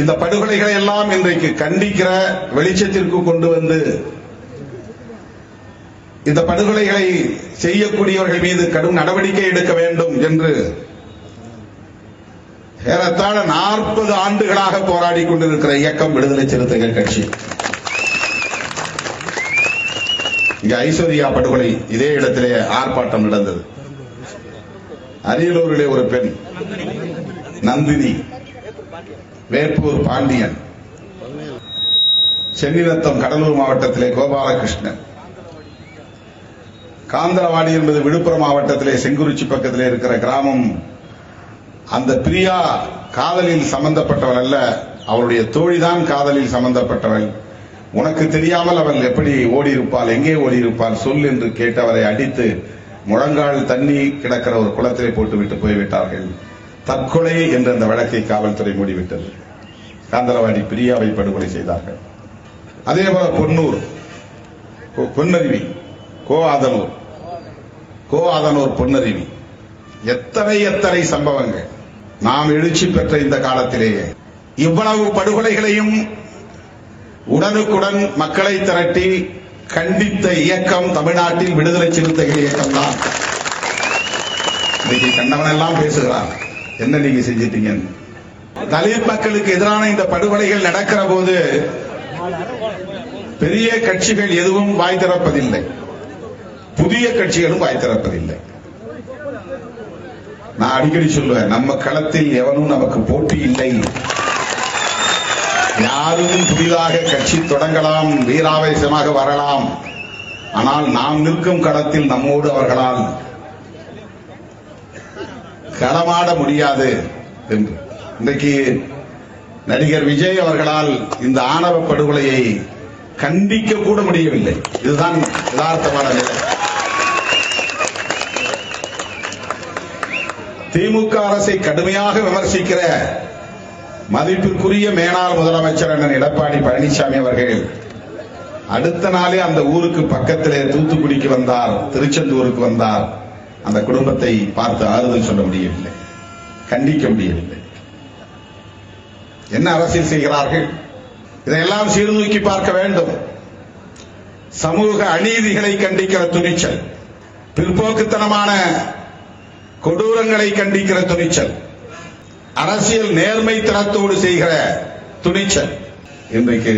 இந்த படுகொலைகளை எல்லாம் இன்றைக்கு கண்டிக்கிற வெளிச்சத்திற்கு கொண்டு வந்து இந்த படுகொலைகளை செய்யக்கூடியவர்கள் மீது கடும் நடவடிக்கை எடுக்க வேண்டும் என்று ஏறத்தாழ நாற்பது ஆண்டுகளாக போராடி கொண்டிருக்கிற இயக்கம் விடுதலை சிறுத்தைகள் கட்சி. இங்க ஐஸ்வர்யா படுகொலை இதே இடத்திலே ஆர்ப்பாட்டம் நடந்தது. அரியலூரிலே ஒரு பெண் நந்தினி. வேப்பூர் பாண்டியன். சென்னிரத்தம் கடலூர் மாவட்டத்திலே கோபாலகிருஷ்ணன். காந்தரவாடி என்பது விழுப்புரம் மாவட்டத்திலே செங்குறிச்சி பக்கத்திலே இருக்கிற கிராமம். அந்த பிரியா காதலில் சம்பந்தப்பட்டவள் அல்ல அவளுடைய தோழிதான் காதலில் சம்பந்தப்பட்டவள். உனக்கு தெரியாமல் அவள் எப்படி ஓடி இருப்பாள் எங்கே ஓடியிருப்பாள் சொல் என்று கேட்டவரை அடித்து முழங்கால் தண்ணி கிடக்கிற ஒரு குளத்திலே போட்டுவிட்டு போய்விட்டார்கள். தற்கொலை என்ற அந்த வழக்கை காவல்துறை மூடிவிட்டது. காந்தரவாடி பிரியாவை படுகொலை செய்தார்கள். அதே போல பொன்னூர் பொன்னருவி கோ ஆதனூர் கோ ஆதனூர் பொன்னருவி. எத்தனை எத்தனை சம்பவங்கள். நாம் எழுச்சி பெற்ற இந்த காலத்திலேயே இவ்வளவு படுகொலைகளையும் உடனுக்குடன் மக்களை திரட்டி கண்டித்த இயக்கம் தமிழ்நாட்டில் விடுதலை சிறுத்தைகள் இயக்கம் தான் இன்னைக்கு கண்டவன் எல்லாம் பேசுகிறான். என்ன நீங்க செஞ்சிட்டீங்க? தலித் மக்களுக்கு எதிரான இந்த படுகொலைகள் நடக்கிற போது பெரிய கட்சிகள் எதுவும் வாய் திறப்பதில்லை. புதிய கட்சிகளும் வாய் திறப்பதில்லை. நான் அடிக்கடி சொல்லுவேன் நம்ம களத்தில் எவனும் நமக்கு போட்டி இல்லை. யாரும் புதிதாக கட்சி தொடங்கலாம் வீராவேசமாக வரலாம். ஆனால் நாம் நிற்கும் களத்தில் நம்மோடு அவர்களால் களமாட முடியாது என்று. இன்றைக்கு நடிகர் விஜய் அவர்களால் இந்த ஆணவ படுகொலையை கண்டிக்க கூட முடியவில்லை. இதுதான் யதார்த்தமான நிலை. திமுக அரசை கடுமையாக விமர்சிக்கிற மதிப்பிற்குரிய மேனாள் முதலமைச்சர் அண்ணன் எடப்பாடி பழனிசாமி அவர்கள் அடுத்த நாளே அந்த ஊருக்கு பக்கத்திலே தூத்துக்குடிக்கு வந்தார் திருச்செந்தூருக்கு வந்தார். அந்த குடும்பத்தை பார்த்து ஆறுதல் சொல்ல முடியவில்லை. கண்டிக்க முடியவில்லை. என்ன அரசியல் செய்கிறார்கள்? இதையெல்லாம் சீர்தூக்கி பார்க்க வேண்டும். சமூக அநீதிகளை கண்டிக்கிற துணிச்சல் பிற்போக்குத்தனமான கொடூரங்களை கண்டிக்கிற துணிச்சல் அரசியல் நேர்மை தரத்தோடு செய்கிற துணிச்சல். இன்றைக்கு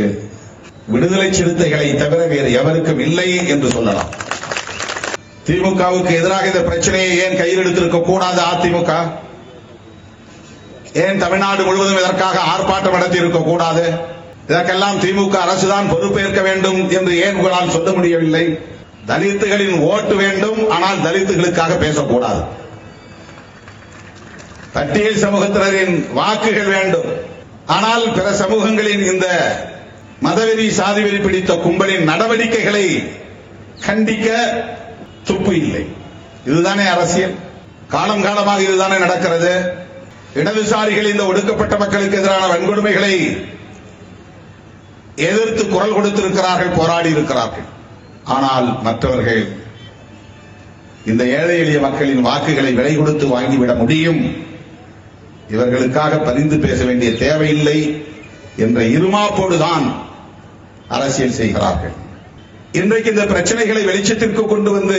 விடுதலை சிறுத்தைகளை தவிர வேறு எவருக்கும் இல்லை என்று சொல்லலாம். திமுகவுக்கு எதிராக இந்த பிரச்சனையை ஏன் கையில் எடுத்திருக்க கூடாது அதிமுக? ஏன் தமிழ்நாடு முழுவதும் இதற்காக ஆர்ப்பாட்டம் நடத்தி இருக்க கூடாது? இதற்கெல்லாம் திமுக அரசுதான் பொறுப்பேற்க வேண்டும் என்று ஏன் உங்களால் சொல்ல முடியவில்லை? தலித்துகளின் ஓட்டு வேண்டும் ஆனால் தலித்துகளுக்காக பேசக்கூடாது. பட்டியல் சமூகத்தினரின் வாக்குகள் வேண்டும். ஆனால் பிற சமூகங்களின் இந்த மதவெறி சாதிவெறி பிடித்த கும்பலின் நடவடிக்கைகளை கண்டிக்க துப்பு இல்லை. இதுதானே அரசியல்? காலம் காலமாக இதுதானே நடக்கிறது? இடதுசாரிகள் இந்த ஒடுக்கப்பட்ட மக்களுக்கு எதிரான வன்கொடுமைகளை எதிர்த்து குரல் கொடுத்திருக்கிறார்கள் போராடி இருக்கிறார்கள். ஆனால் மற்றவர்கள் இந்த ஏழை எளிய மக்களின் வாக்குகளை விலை கொடுத்து வாங்கிவிட முடியும். இவர்களுக்காக பரிந்து பேச வேண்டிய தேவையில்லை என்ற இருமாப்போடுதான் அரசியல் செய்கிறார்கள். இன்றைக்கு இந்த பிரச்சனைகளை வெளிச்சத்திற்கு கொண்டு வந்து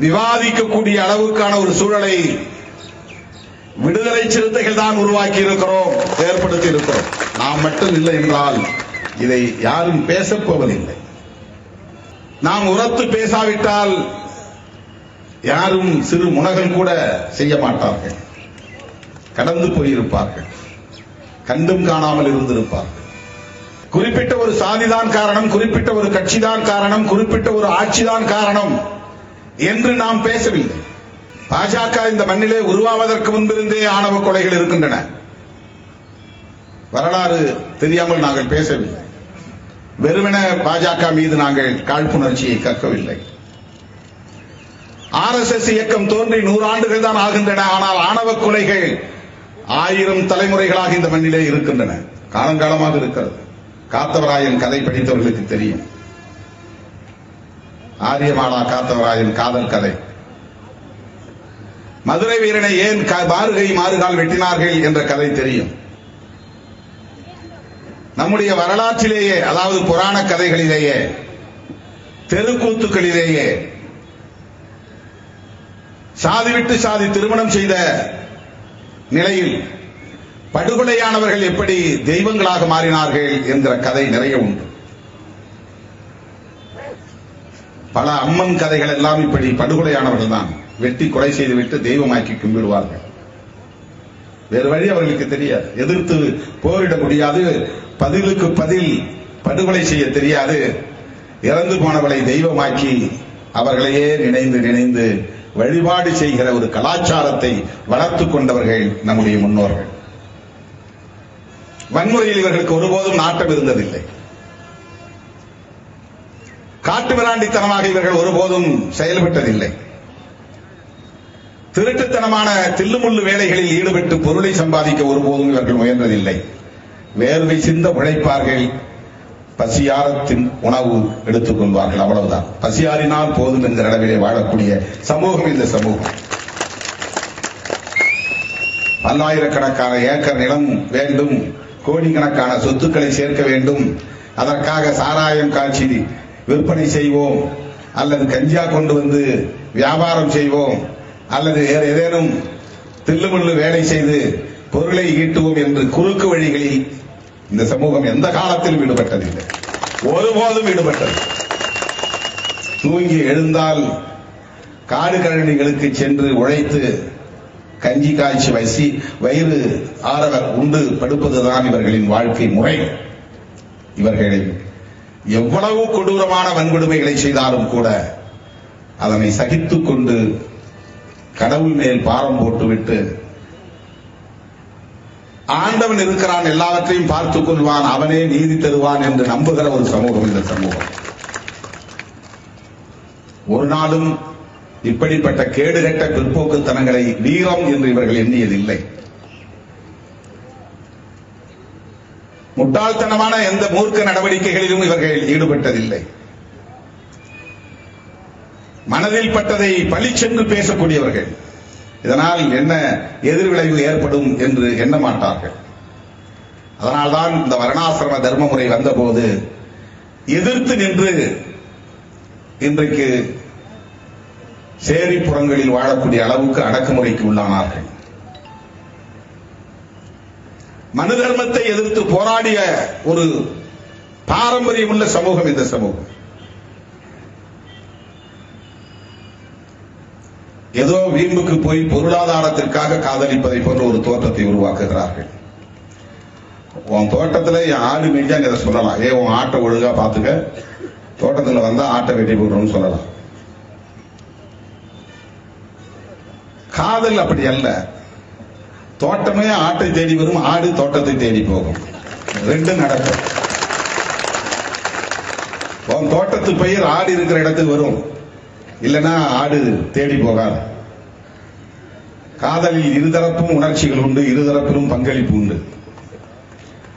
விவாதிக்கக்கூடிய அளவுக்கான ஒரு சூழலை விடுதலை சிறுத்தைகள் தான் உருவாக்கி இருக்கிறோம் ஏற்படுத்தி இருக்கிறோம். நாம் மட்டும் இல்லை என்றால் இதை யாரும் பேசப் போவதில்லை. நாம் உரத்து பேசாவிட்டால் யாரும் சிறு முனகல் கூட செய்ய மாட்டார்கள். கடந்து போயிருப்பார்கள். கண்டும் காணாமல் இருந்திருப்பார்கள். குறிப்பிட்ட ஒரு சாதிதான் காரணம் குறிப்பிட்ட ஒரு கட்சிதான் காரணம் குறிப்பிட்ட ஒரு ஆட்சிதான் காரணம் என்று நாம் பேசவில்லை. பாஜக இந்த மண்ணிலே உருவாவதற்கு முன்பிருந்தே ஆணவ கொலைகள் இருக்கின்றன. வரலாறு தெரியாமல் நாங்கள் பேசவில்லை. வெறுமென பாஜக மீது நாங்கள் காழ்ப்புணர்ச்சியை கற்கவில்லை. ஆர்எஸ்எஸ் இயக்கம் தோன்றி நூறாண்டுகள் தான் ஆகின்றன ஆனால் ஆணவ கொலைகள் ஆயிரம் தலைமுறைகளாக இந்த மண்ணிலே இருக்கின்றன. காலங்காலமாக இருக்கிறது. காத்தவராயன் கதை படித்தவர்களுக்கு தெரியும். ஆரியமாலா காத்தவராயன் காதல் கதை. மதுரை வீரனை ஏன் மாறுகை மாறுகால் வெட்டினார்கள் என்ற கதை தெரியும். நம்முடைய வரலாற்றிலேயே அதாவது புராண கதைகளிலேயே தெருக்கூத்துக்களிலேயே சாதி விட்டு சாதி திருமணம் செய்த நிலையில் படுகொலையானவர்கள் எப்படி தெய்வங்களாக மாறினார்கள் என்கிற கதை நிறைய உண்டு. பல அம்மன் கதைகள் எல்லாம் இப்படி படுகொலையானவர்கள் தான். வெட்டி கொலை செய்துவிட்டு தெய்வமாக்கி கும்பிடுவார்கள். வேறு வழி அவர்களுக்கு தெரியாது. எதிர்த்து போரிட முடியாது. பதிலுக்கு பதில் படுகொலை செய்ய தெரியாது. இறந்து போனவளை தெய்வமாக்கி அவர்களையே நினைந்து நினைந்து வழிபாடு செய்கிற ஒரு கலாச்சாரத்தை வளர்த்துக் கொண்டவர்கள் நம்முடைய முன்னோர்கள். வன்முறையில் இவர்களுக்கு ஒருபோதும் நாட்டம் இருந்ததில்லை. காட்டு மிராண்டித்தனமாக இவர்கள் ஒருபோதும் செயல்பட்டதில்லை. திருட்டுத்தனமான தில்லுமுள்ளு வேலைகளில் ஈடுபட்டு பொருளை சம்பாதிக்க ஒருபோதும் இவர்கள் முயன்றதில்லை. வேர்வை சிந்த உழைப்பார்கள். பசியாரத்தின் உணவு எடுத்துக் கொள்வார்கள். அவ்வளவுதான். பசியாரினால் போதும் என்ற அளவிலே வாழக்கூடிய சமூகம் இந்த சமூகம். பல்லாயிரக்கணக்கான ஏக்கர் நிலம் வேண்டும். கோடிக்கணக்கான சொத்துக்களை சேர்க்க வேண்டும். அதற்காக சாராயம் காட்சி விற்பனை செய்வோம். அல்லது கஞ்சா கொண்டு வந்து வியாபாரம் செய்வோம். அல்லது வேறு ஏதேனும் தில்லுமுள்ளு வேலை செய்து பொருளை ஈட்டுவோம் என்று குறுக்கு வழிகளில் இந்த சமூகம் எந்த காலத்திலும் ஈடுபட்டதில்லை ஒருபோதும் ஈடுபட்டது தூங்கி எழுந்தால் காடு கழனிகளுக்கு சென்று உழைத்து கஞ்சி காய்ச்சி வசி வயிறு ஆரவர் உண்டு படுப்பதுதான் இவர்களின் வாழ்க்கை முறை. இவர்கள் எவ்வளவு கொடூரமான வன்கொடுமைகளை செய்தாலும் கூட அதனை சகித்துக் கொண்டு கடவுள் மேல் பாரம் போட்டுவிட்டு ஆண்டவன் இருக்கிறான் எல்லாவற்றையும் பார்த்துக் கொள்வான் அவனே நீதி தருவான் என்று நம்புகிற ஒரு சமூகம் இந்த சமூகம். ஒரு நாளும் இப்படிப்பட்ட கேடுகட்ட பிற்போக்குத்தனங்களை வீரம் என்று இவர்கள் எண்ணியதில்லை. முட்டாள்தனமான எந்த மூர்க்க நடவடிக்கைகளிலும் இவர்கள் ஈடுபட்டதில்லை. மனதில் பட்டதை பழிச்சென்று பேசக்கூடியவர்கள் இதனால் என்ன எதிர்விளைவு ஏற்படும் என்று எண்ண மாட்டார்கள். அதனால்தான் இந்த வர்ணாசிரம தர்ம முறை வந்தபோது எதிர்த்து நின்று இன்றைக்கு சேரிப்புறங்களில் வாழக்கூடிய அளவுக்கு அடக்குமுறைக்கு உள்ளானார்கள். மனு தர்மத்தை எதிர்த்து போராடிய ஒரு பாரம்பரியம் உள்ள சமூகம் இந்த சமூகம். ஏதோ வீம்புக்கு போய் பொருளாதாரத்திற்காக காதலிப்பதை போன்ற ஒரு தோற்றத்தை உருவாக்குகிறார்கள். உன் தோட்டத்தில் என் ஆடு மேய்ஞ்சாங்க இதை சொல்லலாம். ஏ உன் ஆட்டை ஒழுங்கா பார்த்துக்க. தோட்டத்தில் வந்தா ஆட்டை வெட்டி போடுறோம்னு சொல்லலாம். காதல் அப்படி அல்ல. தோட்டமே ஆட்டை தேடி வரும் ஆடு தோட்டத்தை தேடி போகும். ரெண்டும் நடக்கும். உன் தோட்டத்து பயிர் ஆடு இருக்கிற இடத்துக்கு வரும். இல்லைன்னா ஆடு தேடி போகாது. காதலில் இருதரப்பும் உணர்ச்சிகள் உண்டு இருதரப்பிலும் பங்களிப்பு உண்டு.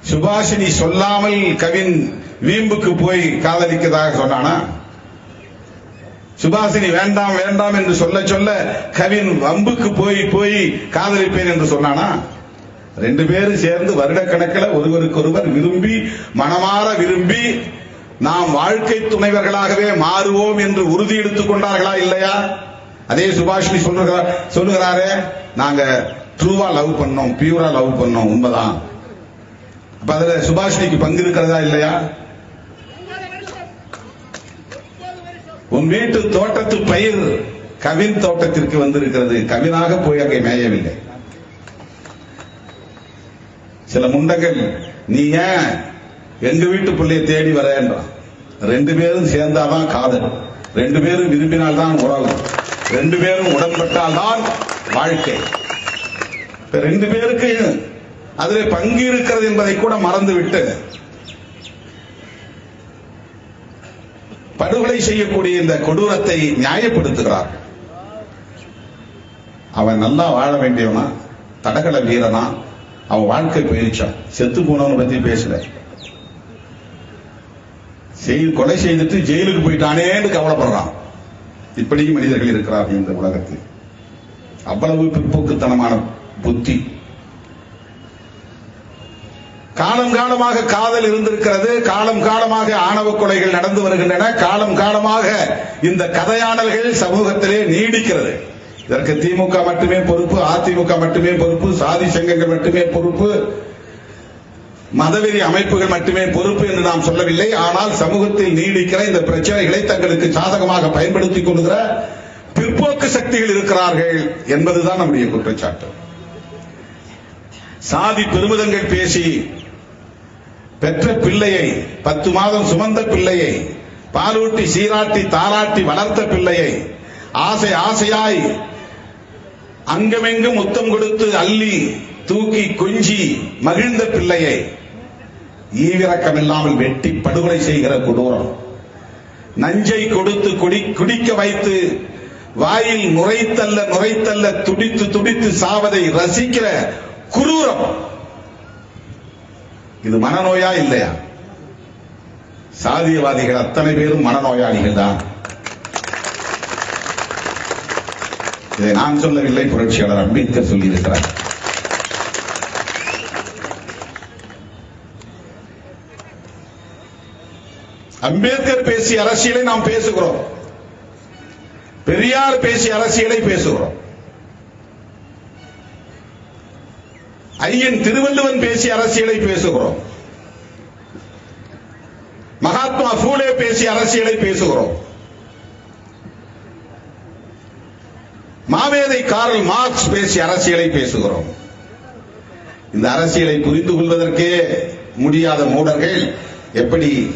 சுபாஷினி சொல்லாமல் கவின் வீம்புக்கு போய் காதலிக்கதாக சொன்னானா? சுபாசினி வேண்டாம் வேண்டாம் என்று சொல்ல சொல்ல கவின் வம்புக்கு போய் போய் காதலிப்பேன் என்று சொன்னானா? ரெண்டு பேரும் சேர்ந்து வருடக்கணக்கில் ஒருவருக்கொருவர் விரும்பி மனமாற விரும்பி நாம் வாழ்க்கை துணைவர்களாகவே மாறுவோம் என்று உறுதி எடுத்துக் கொண்டார்களா இல்லையா? அதே சுபாஷினி சொல்லுகிறார் சொல்லுகிறாரே நாங்க ட்ரூவா லவ் பண்ணோம் பியூரா லவ் பண்ணோம் உண்மைதான். அப்ப அதுல சுபாஷினிக்கு பங்கு இருக்கிறதா இல்லையா? உன் வீட்டு தோட்டத்து பயிர் கவின் தோட்டத்திற்கு வந்திருக்கிறது. கவினாக போய் அங்கே மேயவில்லை. சில முண்டங்கள் நீ ஏன் எங்க வீட்டு பிள்ளையை தேடி வர? ரெண்டு பேரும் சேர்ந்தாதான் காதல். ரெண்டு பேரும் விரும்பினால்தான் உறவு. ரெண்டு பேரும் உடன்பட்டால்தான் வாழ்க்கை. இப்ப ரெண்டு பேருக்கு அதில் பங்கு இருக்கிறது என்பதை கூட மறந்துவிட்டு படுகொலை செய்யக்கூடிய இந்த கொடூரத்தை நியாயப்படுத்துகிறார். அவன் நல்லா வாழ வேண்டியவனா? தடகள வீரனா? அவன் வாழ்க்கை போயிருச்சான் செத்து போனவனை பத்தி பேசல. செய் கொலை செய்துட்டு ஜெயிலுக்கு போயிட்டானேன்னு கவலைப்படுறான். இப்படியும் மனிதர்கள் இருக்கிறார்கள் இந்த உலகத்தில். அவ்வளவு பிற்போக்குத்தனமான புத்தி. காலம் காலமாக காதல் இருந்திருக்கிறது. காலம் காலமாக ஆணவ கொலைகள் நடந்து வருகின்றன. காலம் காலமாக இந்த கதையாடல்கள் சமூகத்திலே நீடிக்கிறது. இதற்கு திமுக மட்டுமே பொறுப்பு அதிமுக மட்டுமே பொறுப்பு சாதி சங்கங்கள் மட்டுமே பொறுப்பு மதவெறி அமைப்புகள் மட்டுமே பொறுப்பு என்று நாம் சொல்லவில்லை. ஆனால் சமூகத்தில் நீடிக்கிற இந்த பிரச்சனைகளை தங்களுக்கு சாதகமாக பயன்படுத்திக் கொள்கிற பிற்போக்கு சக்திகள் இருக்கிறார்கள் என்பதுதான் நம்முடைய குற்றச்சாட்டு. சாதி பெருமிதங்கள் பேசி பெற்ற பிள்ளையை பத்து மாதம் சுமந்த பிள்ளையை பாலூட்டி சீராட்டி தாராட்டி வளர்த்த பிள்ளையை ஆசை ஆசையாய் அங்கமெங்கும் முத்தம் கொடுத்து அள்ளி தூக்கி கொஞ்சி மகிழ்ந்த பிள்ளையை ஈவிரக்கம் இல்லாமல் வெட்டி படுகொலை செய்கிற கொடூரம். நஞ்சை கொடுத்து குடி குடிக்க வைத்து வாயில் நுரைத்தல்ல நுரைத்தல்ல துடித்து துடித்து சாவதை ரசிக்கிற குரூரம். இது மனநோயா இல்லையா? சாதியவாதிகள் அத்தனை பேரும் மனநோயாளிகள் தான் இதை நான் சொல்லவில்லை புரட்சியாளர் அம்பேத்கர் சொல்லியிருக்கிறார். அம்பேத்கர் பேசிய அரசியலை நாம் பேசுகிறோம். பெரியார் பேசிய அரசியலை பேசுகிறோம். ஐயன் திருவள்ளுவன் பேசிய அரசியலை பேசுகிறோம். மகாத்மா பூலே பேசிய அரசியலை பேசுகிறோம். மாவேதை காரல் மார்க்ஸ் பேசிய அரசியலை பேசுகிறோம். இந்த அரசியலை புரிந்து கொள்வதற்கே முடியாத மூடர்கள் எப்படி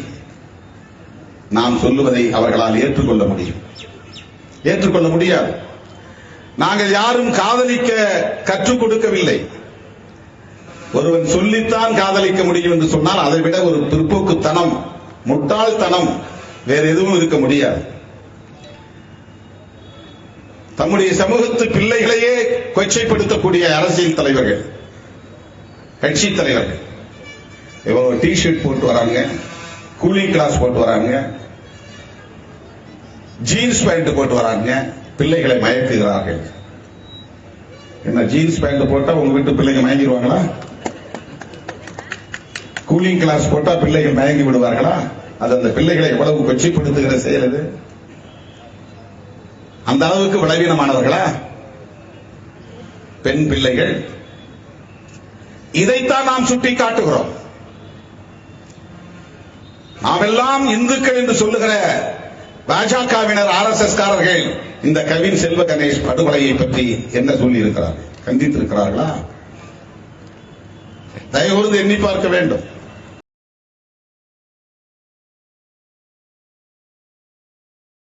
நாம் சொல்லுவதை அவர்களால் ஏற்றுக்கொள்ள முடியும்? ஏற்றுக்கொள்ள முடியாது. நாங்கள் யாரும் காதலிக்க கற்றுக் கொடுக்கவில்லை. ஒருவன் சொல்லித்தான் காதலிக்க முடியும் என்று சொன்னால் அதை விட ஒரு பிற்போக்குத்தனம் முட்டாள்தனம் வேற எதுவும் இருக்க முடியாது. தம்முடைய சமூகத்து பிள்ளைகளையே கொச்சைப்படுத்தக்கூடிய அரசியல் தலைவர்கள் கட்சி தலைவர்கள். இவங்க டி ஷர்ட் போட்டு வராங்க கூலிங் கிளாஸ் போட்டு வராங்க ஜீன்ஸ் பேண்ட் போட்டு வராங்க பிள்ளைகளை மயக்குகிறார்கள். என்ன ஜீன்ஸ் பேண்ட் போட்டா உங்க வீட்டு பிள்ளைங்க மயங்கிடுவாங்களா? கூலிங் கிளாஸ் போட்டா பிள்ளைகள் மயங்கி விடுவார்களா? அது அந்த பிள்ளைகளை எவ்வளவு கொச்சிப்படுத்துகிற செயல் இது அந்த அளவுக்கு பலவீனமானவர்களா? பெண் பிள்ளைகள். இதைத்தான் நாம் சுட்டி காட்டுகிறோம் நாமெல்லாம் இந்துக்கள் என்று சொல்லுகிற பாஜகவினர் ஆர் எஸ் எஸ் காரர்கள் இந்த கவின் செல்வ கணேஷ் படுகொலையை பற்றி என்ன சொல்லி இருக்கிறார்கள் கண்டித்திருக்கிறார்களா? தயவுகூர்ந்து எண்ணி பார்க்க வேண்டும்.